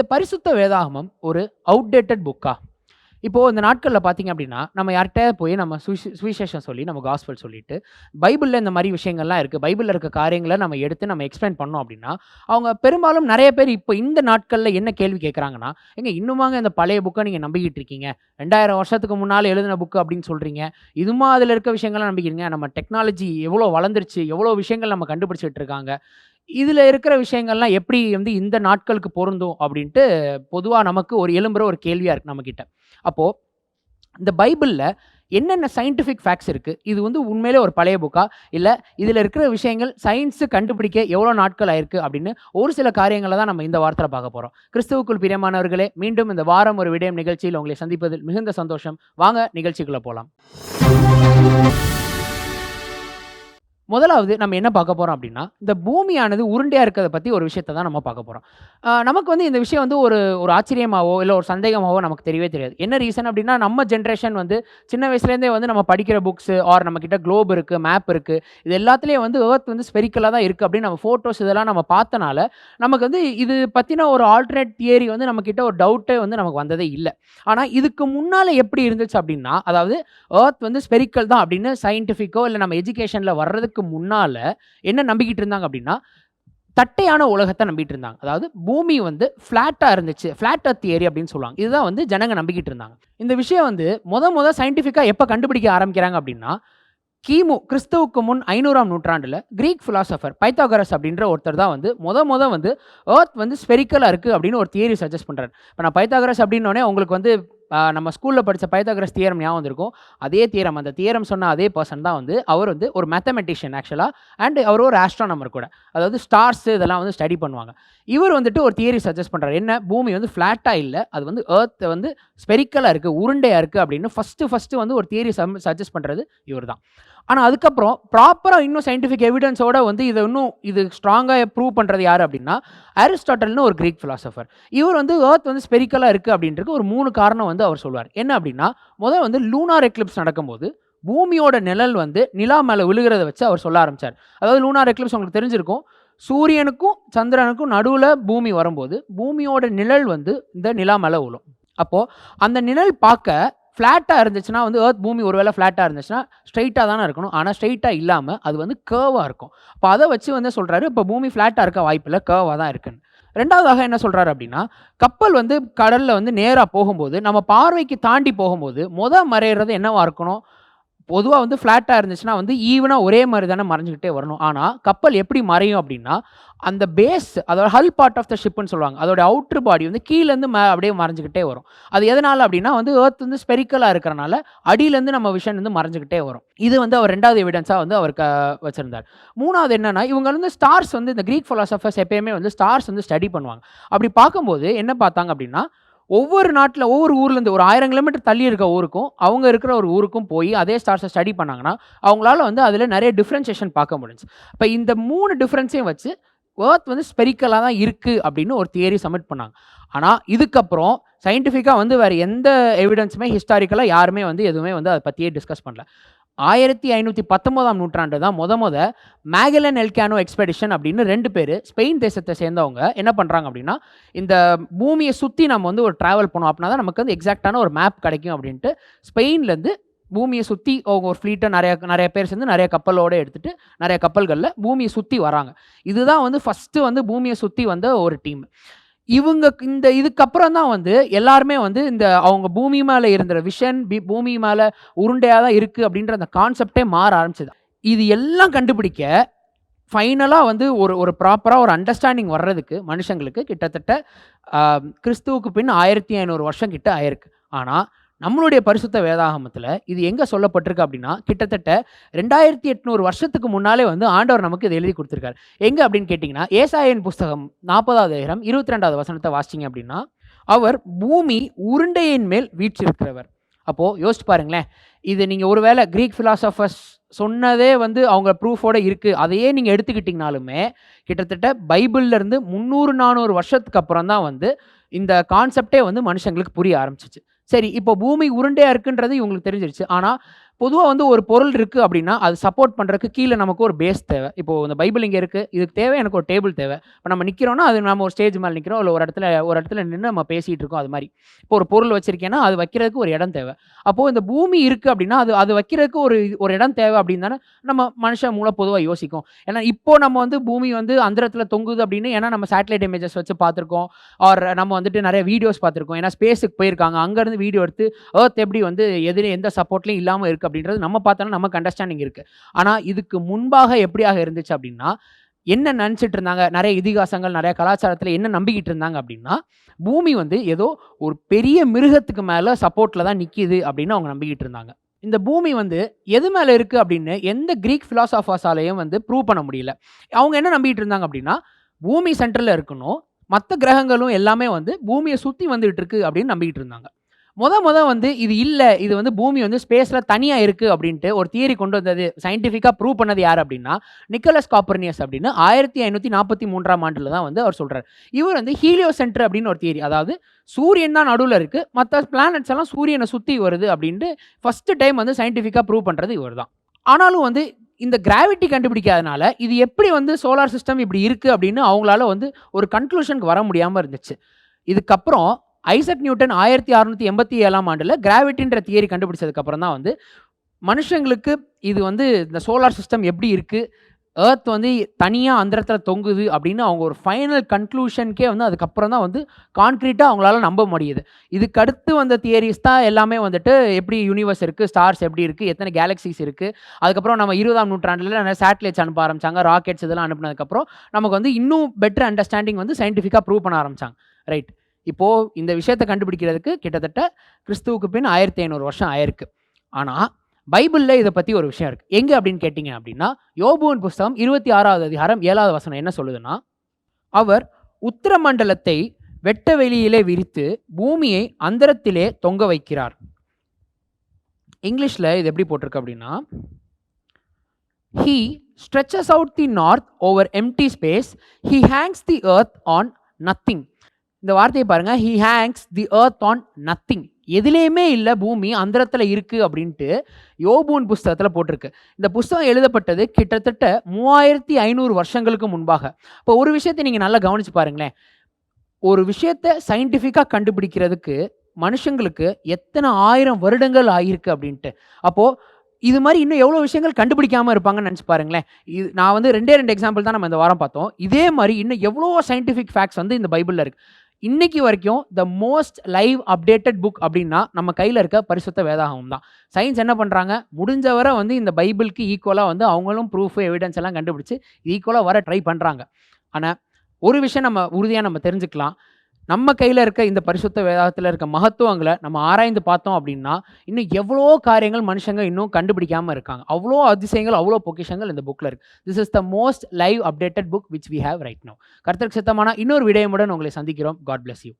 இந்த பரிசுத்த வேதாகமம் ஒரு அவுடேட்டட் புக்கா இப்போது இந்த நாட்களில் பார்த்தீங்க அப்படின்னா நம்ம யார்கிட்ட போய் நம்ம சுவிசே- சுவிசேஷம் சொல்லி நம்ம காஸ்பல் சொல்லிட்டு பைபிளில் இந்த மாதிரி விஷயங்கள்லாம் இருக்குது பைபிளில் இருக்க காரியங்களை நம்ம எடுத்து நம்ம எக்ஸ்பிளைன் பண்ணோம் அப்படின்னா அவங்க பெரும்பாலும் நிறைய பேர் இப்போ இந்த நாட்களில் என்ன கேள்வி கேட்குறாங்கன்னா எங்கே இன்னுமாங்க இந்த பழைய புக்கை நீங்கள் நம்பிக்கிட்டு இருக்கீங்க? ரெண்டாயிரம் வருஷத்துக்கு முன்னால் எழுதின புக்கு அப்படின்னு சொல்கிறீங்க இதுமா அதில் இருக்க விஷயங்கள்லாம் நம்பிக்கிறீங்க. நம்ம டெக்னாலஜி எவ்வளோ வளர்ந்துருச்சு எவ்வளோ விஷயங்கள் நம்ம கண்டுபிடிச்சிட்டு இருக்காங்க. இதில் இருக்கிற விஷயங்கள்லாம் எப்படி வந்து இந்த நாட்களுக்கு பொருந்தும் அப்படின்ட்டு பொதுவாக நமக்கு ஒரு எலும்புற ஒரு கேள்வியாக இருக்குது நம்மக்கிட்ட அப்போது இந்த பைபிளில் என்னென்ன சயின்டிஃபிக் ஃபேக்ட்ஸ் இருக்குது இது வந்து உண்மையிலே ஒரு பழைய புக்கா? இல்லை இதில் இருக்கிற விஷயங்கள் சயின்ஸு கண்டுபிடிக்க எவ்வளோ நாட்கள் ஆயிருக்கு அப்படின்னு ஒரு சில காரியங்களை தான் நம்ம இந்த வாரத்தில் பார்க்க போகிறோம் கிறிஸ்துவுக்குள் பிரியமானவர்களே மீண்டும் இந்த வாரம் ஒரு விடயம் நிகழ்ச்சியில் உங்களை சந்திப்பதில் மிகுந்த சந்தோஷம். வாங்க நிகழ்ச்சிக்குள்ளே போகலாம் முதலாவது நம்ம என்ன பார்க்க போகிறோம் அப்படின்னா இந்த பூமியானது உருண்டையாக இருக்கிறத பற்றி ஒரு விஷயத்தை தான் நம்ம பார்க்க போகிறோம் நமக்கு வந்து இந்த விஷயம் வந்து ஒரு ஒரு ஆச்சரியமாவோ இல்லை ஒரு சந்தேகமாவோ நமக்கு தெரியவே தெரியாது. என்ன ரீசன் அப்படின்னா நம்ம ஜென்ரேஷன் வந்து சின்ன வயசுலேருந்தே வந்து நம்ம படிக்கிற புக்ஸு ஆர் நம்மக்கிட்ட குளோப் இருக்குது மேப் இருக்குது இது எல்லாத்துலேயும் வந்து ஏர்த் வந்து ஸ்பெரிக்கலாக தான் இருக்குது அப்படின்னு நம்ம ஃபோட்டோஸ் இதெல்லாம் நம்ம பார்த்தனால நமக்கு வந்து இது பற்றின ஒரு ஆல்டர்னேட் தியரி வந்து நம்மக்கிட்ட ஒரு டவுட்டே வந்து நமக்கு வந்ததே இல்லை. ஆனால் இதுக்கு முன்னால் எப்படி இருந்துச்சு அப்படின்னா அதாவது ஏர்த் வந்து ஸ்பெரிக்கல் தான் அப்படின்னு சயின்டிஃபிக்கோ இல்லை நம்ம எஜுகேஷனில் வர்றதுக்கு முன்னால் என்ன நம்பிக்கிட்டு இருந்தாங்க அப்படின்னா தட்டையான உலகத்தை நம்பிட்டு இருந்தாங்க. அதாவது பூமி வந்து ஃப்ளாட்டாக இருந்துச்சு ஃப்ளாட் அர்த் தியரி அப்படின்னு சொல்லுவாங்க. இதுதான் வந்து ஜனங்க நம்பிக்கிட்டு இருந்தாங்க. இந்த விஷயம் வந்து முத முத சயின்டிஃபிக்காக எப்போ கண்டுபிடிக்க ஆரம்பிக்கிறாங்க அப்படின்னா கிமு கிறிஸ்துவுக்கு முன் ஐநூறாம் நூற்றாண்டில் கிரீக் ஃபிலாசபர் பைத்தாகரஸ் அப்படின்ற ஒருத்தர் தான் வந்து முத முத வந்து ஏர்த் வந்து ஸ்பெரிக்கலாக இருக்குது அப்படின்னு ஒரு தியரி சஜஸ்ட் பண்ணுறாரு இப்போ நான் பைத்தாகரஸ் அப்படின்னோடனே உங்களுக்கு வந்து நம்ம ஸ்கூலில் படித்த பைத்தாகரஸ் தியரம் ஞாபகம் இருக்கும் அதே தியரம் அந்த தியரம் சொன்ன அதே பர்சன் தான் வந்து அவர் வந்து ஒரு மேத்தமெட்டிஷியன் ஆக்சுவலாக அண்ட் அவர் ஒரு ஆஸ்ட்ரானமர் கூட. அதாவது ஸ்டார்ஸ் இதெல்லாம் வந்து ஸ்டடி பண்ணுவாங்க. இவர் வந்துட்டு ஒரு தியரி சஜஸ்ட் பண்ணுறாரு என்ன? பூமி வந்து ஃப்ளாட்டாக இல்லை. அது வந்து ஏர்த் வந்து ஸ்பெரிக்கலாக இருக்குது உருண்டையாக இருக்குது அப்படின்னு ஃபஸ்ட்டு ஃபஸ்ட்டு வந்து ஒரு தியரி சஜஸ்ட் பண்ணுறது இவர் தான். ஆனால் அதுக்கப்புறம் ப்ராப்பராக இன்னும் சயின்டிஃபிக் எவிடன்ஸோட வந்து இதை இன்னும் இது ஸ்ட்ராங்காக ப்ரூவ் பண்ணுறது யார் அப்படின்னா அரிஸ்டாட்டல்னு ஒரு கிரீக் ஃபிலாசபர் இவர் வந்து ஏர்த் வந்து ஸ்பெரிக்கலாக இருக்குது அப்படின்றது ஒரு மூணு காரணம் வந்து அவர் சொல்வார் என்ன அப்படின்னா முதல் வந்து லூனார் எக்லிப்ஸ் நடக்கும்போது பூமியோட நிழல் வந்து நிலா மேலே விழுகிறத வச்சு அவர் சொல்ல ஆரம்பிச்சார். அதாவது லூனார் எக்லிப்ஸ் உங்களுக்கு தெரிஞ்சிருக்கும். சூரியனுக்கும் சந்திரனுக்கும் நடுவில் பூமி வரும்போது பூமியோட நிழல் வந்து இந்த நிலா மேலே விழும் அப்போது அந்த நிழல் பார்க்க ஃப்ளாட்டாக இருந்துச்சுன்னா வந்து ஏர்த் பூமி ஒருவேளை ஃப்ளாட்டாக இருந்துச்சுன்னா ஸ்ட்ரைட்டாக தானே இருக்கணும். ஆனால் ஸ்ட்ரைட்டாக இல்லாமல் அது வந்து கேர்வாக இருக்கும். அப்போ அதை வச்சு வந்து சொல்கிறாரு இப்போ பூமி ஃப்ளாட்டாக இருக்க வாய்ப்பில்லை கேர்வாக தான் இருக்குன்னு. ரெண்டாவதாக என்ன சொல்கிறாரு அப்படின்னா கப்பல் வந்து கடலில் வந்து நேராக போகும்போது நம்ம பார்வைக்கு தாண்டி போகும்போது மொதல் மறையிறது என்னவாக இருக்கணும்? பொதுவாக வந்து ஃப்ளாட்டாக இருந்துச்சுன்னா வந்து ஈவனாக ஒரே மாதிரி தானே மறைஞ்சிக்கிட்டே வரணும். ஆனால் கப்பல் எப்படி மறையும் அப்படின்னா அந்த பேஸ் அதோட ஹல் பார்ட் ஆஃப் த ஷிப்னு சொல்லுவாங்க. அதோட அவுட்ரு பாடி வந்து கீழேருந்து மே அப்படியே மறைஞ்சிக்கிட்டே வரும். அது எதனால் அப்படின்னா வந்து ஏர்த் வந்து ஸ்பெரிக்கலாக இருக்கிறனால அடியிலேருந்து நம்ம விஷன் வந்து மறைஞ்சிக்கிட்டே வரும். இது வந்து அவர் ரெண்டாவது எவிடன்ஸாக வந்து அவர் க வச்சுருந்தார். மூணாவது என்னென்னா இவங்க வந்து ஸ்டார்ஸ் வந்து இந்த க்ரீக் ஃபிலாசபர்ஸ் எப்பயுமே வந்து ஸ்டார்ஸ் வந்து ஸ்டடி பண்ணுவாங்க. அப்படி பார்க்கும்போது என்ன பார்த்தாங்க அப்படின்னா ஒவ்வொரு நாட்டில் ஒவ்வொரு ஊர்லேருந்து ஒரு ஆயிரம் கிலோமீட்டர் தள்ளி இருக்க ஊருக்கும் அவங்க இருக்கிற ஒரு ஊருக்கும் போய் அதே ஸ்டார்ஸை ஸ்டடி பண்ணாங்கன்னா அவங்களால வந்து அதில் நிறைய டிஃப்ரென்சேஷன் பார்க்க முடிஞ்சு இப்போ இந்த மூணு டிஃப்ரென்ஸையும் வச்சு ஏர்த் வந்து ஸ்பெரிக்கலாக தான் இருக்குது அப்படின்னு ஒரு தியரி சப்மிட் பண்ணாங்க. ஆனால் இதுக்கப்புறம் சயின்டிஃபிக்காக வந்து வேறு எந்த எவிடன்ஸுமே ஹிஸ்டாரிக்கலாக யாருமே வந்து எதுவுமே வந்து அதை பற்றியே டிஸ்கஸ் பண்ணல. ஆயிரத்தி ஐநூற்றி பத்தொம்போதாம் நூற்றாண்டு தான் முத முத மேகலன் எல்கானோ எக்ஸ்பெடிஷன் அப்படின்னு ரெண்டு பேர் ஸ்பெயின் தேசத்தை சேர்ந்தவங்க என்ன பண்ணுறாங்க அப்படின்னா இந்த பூமியை சுற்றி நம்ம வந்து ஒரு ட்ராவல் பண்ணோம் அப்படின்னா தான் நமக்கு வந்து எக்ஸாக்டான ஒரு மேப் கிடைக்கும் அப்படின்ட்டு ஸ்பெயின்லேருந்து பூமியை சுற்றி அவங்க ஒரு ஃப்ளீட்டை நிறைய நிறைய பேர் சேர்ந்து நிறைய கப்பலோடு எடுத்துகிட்டு நிறைய கப்பல்களில் பூமியை சுற்றி வராங்க. இதுதான் வந்து ஃபஸ்ட்டு வந்து பூமியை சுற்றி வந்த ஒரு டீம் இவங்க இந்த இதுக்கப்புறம் தான் வந்து எல்லாருமே வந்து இந்த அவங்க பூமி மேலே இருந்த விஷன் பி பூமி மேலே உருண்டையாக தான் இருக்குது அப்படின்ற அந்த கான்செப்டே மாற ஆரம்பிச்சது. இது எல்லாம் கண்டுபிடிக்க ஃபைனலாக வந்து ஒரு ஒரு ப்ராப்பராக ஒரு அண்டர்ஸ்டாண்டிங் வர்றதுக்கு மனுஷங்களுக்கு கிட்டத்தட்ட கிறிஸ்துவுக்கு பின் ஆயிரத்தி ஐநூறு வருஷம் கிட்ட ஆயிருக்கு. ஆனால் நம்மளுடைய பரிசுத்த வேதாகமத்தில் இது எங்கே சொல்லப்பட்டிருக்கு அப்படின்னா கிட்டத்தட்ட ரெண்டாயிரத்தி எட்நூறு வருஷத்துக்கு முன்னாலே வந்து ஆண்டவர் நமக்கு இதை எழுதி கொடுத்துருக்காரு. எங்கே அப்படின்னு கேட்டிங்கன்னா ஏசாயன் புஸ்தகம் நாற்பதாவது அதிகாரம் இருபத்தி ரெண்டாவது வசனத்தை வாசிச்சிங்க அப்படின்னா அவர் பூமி உருண்டையின் மேல் வீற்றிருக்கிறவர். அப்போது யோசிச்சு பாருங்களேன் இது நீங்கள் ஒருவேளை கிரீக் ஃபிலாசபர்ஸ் சொன்னதே வந்து அவங்க ப்ரூஃபோட இருக்குது அதையே நீங்கள் எடுத்துக்கிட்டிங்கனாலுமே கிட்டத்தட்ட பைபிள்லேருந்து முந்நூறு நானூறு வருஷத்துக்கு அப்புறம் தான் வந்து இந்த கான்செப்டே வந்து மனுஷங்களுக்கு புரிய ஆரம்பிச்சிச்சு. சரி இப்போ பூமி உருண்டையாக இருக்குன்றது இவங்களுக்கு தெரிஞ்சிருச்சு. ஆனால் பொதுவாக வந்து ஒரு பொருள் இருக்குது அப்படின்னா, அது சப்போர்ட் பண்ணுறதுக்கு கீழே நமக்கு ஒரு பேஸ் தேவை. இப்போது இந்த பைபிள் இங்கே இருக்குது இதுக்கு தேவை எனக்கு ஒரு டேபிள் தேவை. இப்போ நம்ம நிற்கிறோன்னா அது நம்ம ஒரு ஸ்டேஜ் மேலே நிற்கிறோம் இல்லை ஒரு இடத்துல ஒரு இடத்துல நின்று நம்ம பேசிகிட்டு இருக்கோம். அது மாதிரி இப்போ ஒரு பொருள் வச்சிருக்கேன்னா, அது வைக்கிறதுக்கு ஒரு இடம் தேவை. அப்போது இந்த பூமி இருக்குது அப்படின்னா, அது அது வைக்கிறதுக்கு ஒரு ஒரு இடம் தேவை அப்படின்னு தானே நம்ம மனுஷன் மூலம் பொதுவாக யோசிக்கும். ஏன்னா, இப்போ நம்ம வந்து பூமி வந்து அந்தரத்தில் தொங்குது அப்படின்னு ஏன்னா நம்ம சேட்டலைட் இமேஜஸ் வச்சு பார்த்துருக்கோம். ஆர் நம்ம வந்துட்டு நிறைய வீடியோஸ் பார்த்துருக்கோம். ஏன்னா ஸ்பேஸுக்கு போயிருக்காங்க. அங்கேருந்து வீடியோ எடுத்து ஏர்த் எப்படி வந்து எதிரே எந்த சப்போர்ட்லையும் இல்லாமல் இருக்குது அப்படின்றது நம்ம பார்த்தோன்னா நமக்கு அண்டர்ஸ்டாண்டிங் இருக்குது ஆனால் இதுக்கு முன்பாக எப்படியாக இருந்துச்சு அப்படின்னா, என்ன நினச்சிட்டு இருந்தாங்க? நிறைய இதிகாசங்கள், நிறைய கலாச்சாரத்தில் என்ன நம்பிக்கிட்டு இருந்தாங்க அப்படின்னா, பூமி வந்து ஏதோ ஒரு பெரிய மிருகத்துக்கு மேலே சப்போர்ட்டில் தான் நிற்கிது அப்படின்னு அவங்க நம்பிக்கிட்டு இருந்தாங்க. இந்த பூமி வந்து எது மேலே இருக்குது அப்படின்னு எந்த கிரீக் பிலாசபர்ஸாலயும் வந்து ப்ரூவ் பண்ண முடியல. அவங்க என்ன நம்பிக்கிட்டு இருந்தாங்க அப்படின்னா, பூமி சென்டரில் இருக்கணும். மற்ற கிரகங்களும் எல்லாமே வந்து பூமியை சுற்றி வந்துகிட்டு இருக்கு அப்படின்னு நம்பிக்கிட்டு இருந்தாங்க. முத முத வந்து இது இல்லை இது வந்து பூமி வந்து ஸ்பேஸில் தனியாக இருக்குது அப்படின்ட்டு ஒரு தியரி கொண்டு வந்தது. சயின்டிஃபிக்காக ப்ரூவ் பண்ணது யார் அப்படின்னா, நிக்கோலஸ் காப்பர்னியஸ் அப்படின்னு ஆயிரத்தி ஐநூற்றி நாற்பத்தி மூன்றாம் ஆண்டில் தான் வந்து அவர் சொல்கிறார் இவர் வந்து ஹீலியோ சென்டர் அப்படின்னு ஒரு தியரி. அதாவது சூரியன் தான் நடுவில் இருக்குது மற்ற பிளானட்ஸ் எல்லாம் சூரியனை சுற்றி வருது அப்படின்ட்டு ஃபஸ்ட்டு டைம் வந்து சயின்டிஃபிக்காக ப்ரூவ் பண்ணுறது இவர் தான். ஆனாலும் வந்து இந்த கிராவிட்டி கண்டுபிடிக்காதனால, இது எப்படி வந்து சோலார் சிஸ்டம் இப்படி இருக்குது அப்படின்னு அவங்களால வந்து ஒரு கன்க்ளூஷனுக்கு வர முடியாமல் இருந்துச்சு. இதுக்கப்புறம் ஐசக் நியூட்டன் ஆயிரத்தி அறநூற்றி எண்பத்தி ஏழாம் ஆண்டில் கிராவிட்டின்ற தியரி கண்டுபிடிச்சதுக்கப்புறம் தான் வந்து, மனுஷங்களுக்கு இது வந்து இந்த சோலார் சிஸ்டம் எப்படி இருக்குது ஏர்த் வந்து தனியாக அந்தரத்தில் தொங்குது அப்படின்னு அவங்க ஒரு ஃபைனல் கன்க்ளூஷன்க்கே வந்து அதுக்கப்புறம் தான் வந்து கான்க்ரீட்டாக அவங்களால நம்ப முடியுது. இதுக்கு அடுத்து வந்த தியரிஸ் தான் எல்லாமே வந்துட்டு எப்படி யூனிவர்ஸ் இருக்குது ஸ்டார்ஸ் எப்படி இருக்குது எத்தனை கேலக்ஸிஸ் இருக்குது அதுக்கப்புறம் நம்ம 20ஆம் நூற்றாண்டுல நெறைய சேட்டலைட்ஸ் அனுப்ப ஆரம்பிச்சாங்க. ராக்கெட்ஸ் இதெல்லாம் அனுப்பினதுக்கப்புறம் நமக்கு வந்து இன்னும் பெட்டர் அண்டர்ஸ்டாண்டிங் வந்து சயின்டிஃபிக்காக ப்ரூவ் பண்ண ஆரம்பிச்சாங்க. ரைட். இப்போது இந்த விஷயத்தை கண்டுபிடிக்கிறதுக்கு கிட்டத்தட்ட கிறிஸ்துவுக்கு பின் 1500 வருஷம் ஆயிருக்கு. ஆனால் பைபிளில் இதை பற்றி ஒரு விஷயம் இருக்குது எங்கே அப்படின்னு கேட்டிங்க அப்படின்னா, யோபுவின் புஸ்தகம் 26வது அதிகாரம் ஏழாவது வசனம் என்ன சொல்லுதுன்னா, அவர் உத்திரமண்டலத்தை வெட்ட வெளியிலே விரித்து, பூமியை அந்தரத்திலே தொங்க வைக்கிறார். இங்கிலீஷில் இது எப்படி போட்டிருக்கு அப்படின்னா, he stretches out the north over empty space he hangs the earth on nothing இந்த வார்த்தையை பாருங்க. He hangs the earth on nothing எதுலேயுமே இல்லை பூமி அந்தரத்தில் இருக்குது அப்படின்ட்டு யோபூன் புஸ்தகத்தில் போட்டிருக்கு. இந்த புஸ்தகம் எழுதப்பட்டது கிட்டத்தட்ட 3500 வருஷங்களுக்கு முன்பாக. இப்போ ஒரு விஷயத்த நீங்கள் நல்லா கவனிச்சு பாருங்களேன். ஒரு விஷயத்த சயின்டிஃபிக்காக கண்டுபிடிக்கிறதுக்கு மனுஷங்களுக்கு எத்தனை ஆயிரம் வருடங்கள் ஆகியிருக்கு அப்படின்ட்டு. அப்போது இது மாதிரி இன்னும் எவ்வளோ விஷயங்கள் கண்டுபிடிக்காமல் இருப்பாங்கன்னு நினச்சி பாருங்களேன். இது நான் வந்து 2டே 2 எக்ஸாம்பிள் தான் நம்ம இந்த வாரம் பார்த்தோம். இதே மாதிரி இன்னும் எவ்வளோ சயின்டிஃபிக் ஃபேக்ட்ஸ் வந்து இந்த பைபிளில் இருக்குது இன்னைக்கு வரைக்கும் the most live updated book அப்படின்னா, நம்ம கையில் இருக்க பரிசுத்த வேதாகம் தான். சயின்ஸ் என்ன பண்ணுறாங்க முடிஞ்சவரை வந்து இந்த பைபிளுக்கு ஈக்குவலாக வந்து அவங்களும் ப்ரூஃப், எவிடன்ஸ் எல்லாம் கண்டுபிடிச்சு ஈக்குவலாக வர ட்ரை பண்ணுறாங்க ஆனால் ஒரு விஷயம் நம்ம உறுதியாக நம்ம தெரிஞ்சுக்கலாம். நம்ம கையில் இருக்க இந்த பரிசுத்த வேதாகத்துல இருக்க மகத்துவங்களை நம்ம ஆராய்ந்து பார்த்தோம் அப்படின்னா, இன்னும் எவ்வளோ காரியங்கள் மனுஷங்க இன்னும் கண்டுபிடிக்காமல் இருக்காங்க. அவ்வளோ அதிசயங்கள், அவ்வளோ பொக்கிஷங்கள் இந்த புக்கில் இருக்கு. This is the most live updated book which we have right now கர்த்தருக்கு சித்தமான இன்னொரு விடயமுடன் உங்களை சந்திக்கிறோம். God bless you.